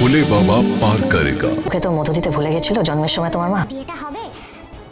ভোলে বাবা পার করেগা। ওকে তো মতো দিতে ভুলে গেছিল জন্মের সময় তোমার মা। বিয়েটা হবে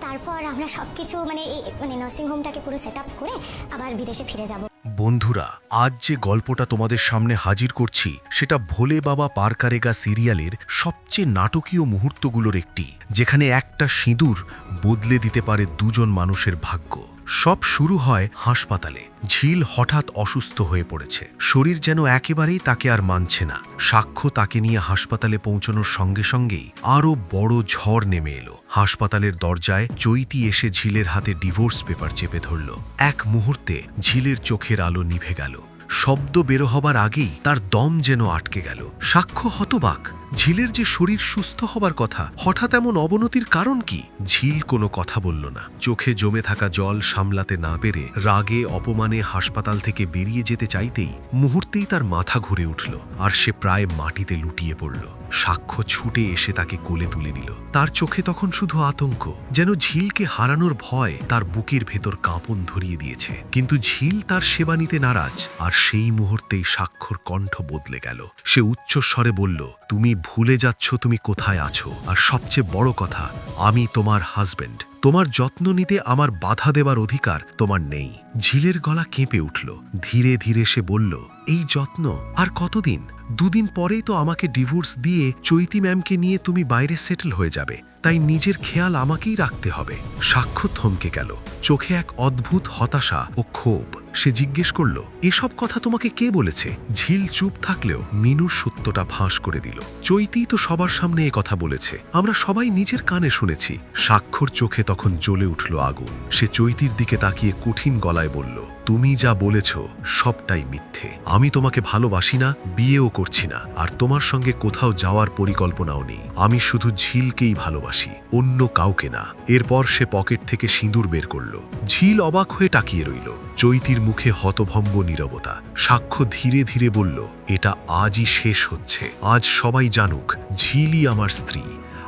তারপর আমরা সবকিছু মানে এই মানে নার্সিং হোমটাকে পুরো সেট আপ করে আবার বিদেশে ফিরে যাব। বন্ধুরা আজ যে গল্পটা তোমাদের সামনে হাজির করছি সেটা ভোলে বাবা পারকারেগা সিরিয়ালের সবচেয়ে নাটকীয় মুহূর্তগুলোর একটি যেখানে একটা সিঁদুর বদলে দিতে পারে দুজন মানুষের ভাগ্য। সব শুরু হয় হাসপাতালে। ঝিল হঠাৎ অসুস্থ হয়ে পড়েছে। শরীর যেন একেবারেই তাকে আর মানছে না। সাক্ষ্য তাকে নিয়ে হাসপাতালে পৌঁছানোর সঙ্গে সঙ্গেই আরও বড় ঝড় নেমে এলো। হাসপাতালের দরজায় চৈতি এসে ঝিলের হাতে ডিভোর্স পেপার চেপে ধরল। এক মুহূর্তে ঝিলের চোখের আলো নিভে গেল। শব্দ বেরো হবার আগেই তার দম যেন আটকে গেল। সাক্ষ্য হতবাক। ঝিলের যে শরীর সুস্থ হবার কথা, হঠাৎ এমন অবনতির কারণ কি? ঝিল কোনো কথা বলল না। চোখে জমে থাকা জল সামলাতে না পেরে, রাগে, অপমানে হাসপাতাল থেকে বেরিয়ে যেতে চাইতেই মুহূর্তেই তার মাথা ঘুরে উঠল আর সে প্রায় মাটিতে লুটিয়ে পড়ল। সাক্ষ্য ছুটে এসে তাকে কোলে তুলে নিল। তার চোখে তখন শুধু আতঙ্ক, যেন ঝিলকে হারানোর ভয় তার বুকের ভেতর কাঁপন ধরিয়ে দিয়েছে। কিন্তু ঝিল তার সেবা নিতে নারাজ, আর সেই মুহূর্তেই সাক্ষর কণ্ঠ বদলে গেল। সে উচ্চস্বরে বলল, তুমি ভুলে যাচ্ছ তুমি কোথায় আছো। আর সবচেয়ে বড় কথা, আমি তোমার হাজবেন্ড তোমার যত্ন নিতে আমার বাধা দেবার অধিকার তোমার নেই। ঝিলের গলা কেঁপে উঠল। ধীরে ধীরে সে বলল, এই যত্ন, আর কতদিন? দুদিন পরেই তো আমাকে ডিভোর্স দিয়ে চৈতি ম্যামকে নিয়ে তুমি বাইরে সেটেল হয়ে যাবে। তাই নিজের খেয়াল আমাকেই রাখতে হবে। সাক্ষ্য থমকে গেল। চোখে এক অদ্ভুত হতাশা ও ক্ষোভ। সে জিজ্ঞেস করল, এসব কথা তোমাকে কে বলেছে? ঝিল চুপ থাকলেও মিনুর সত্যটা ফাঁস করে দিল। চৈতি তো সবার সামনে এ কথা বলেছে। আমরা সবাই নিজের কানে শুনেছি। স্বাক্ষর চোখে তখন জ্বলে উঠল আগুন। সে চৈতির দিকে তাকিয়ে কঠিন গলায় বলল, তুমি যা বলেছ, সবটাই মিথ্যে। আমি তোমাকে ভালোবাসি না, বিয়েও করছি না, আর তোমার সঙ্গে কোথাও যাওয়ার পরিকল্পনাও নেই। আমি শুধু ঝিলকেই ভালোবাসি, অন্য কাউকে না। এরপর সে পকেট থেকে সিঁদুর বের করল। ঝিল অবাক হয়ে তাকিয়ে রইল। চৈতির মুখে হতভম্ব নীরবতা। সাক্ষ্য ধীরে ধীরে বলল, এটা আজই শেষ হচ্ছে। আজ সবাই জানুক, ঝিলই আমার স্ত্রী।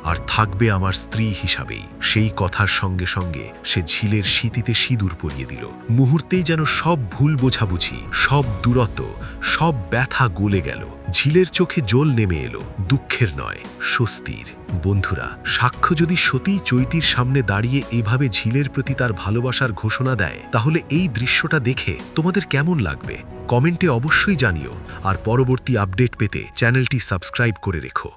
আর থাকবে আমার স্ত্রী হিসাবেই। সেই কথার সঙ্গে সঙ্গে সে ঝিলের শীতিতে সিঁদুর পরিয়ে দিল। মুহূর্তেই যেন সব ভুল বোঝাবুঝি, সব দূরত্ব, সব ব্যথা গলে গেল। ঝিলের চোখে জল নেমে এলো। দুঃখের নয়, স্বস্তির। বন্ধুরা, সাক্ষ্য যদি সতী চৈতির সামনে দাঁড়িয়ে এভাবে ঝিলের প্রতি তার ভালোবাসার ঘোষণা দেয়, তাহলে এই দৃশ্যটা দেখে তোমাদের কেমন লাগবে? কমেন্টে অবশ্যই জানিও। আর পরবর্তী আপডেট পেতে চ্যানেলটি সাবস্ক্রাইব করে রেখো।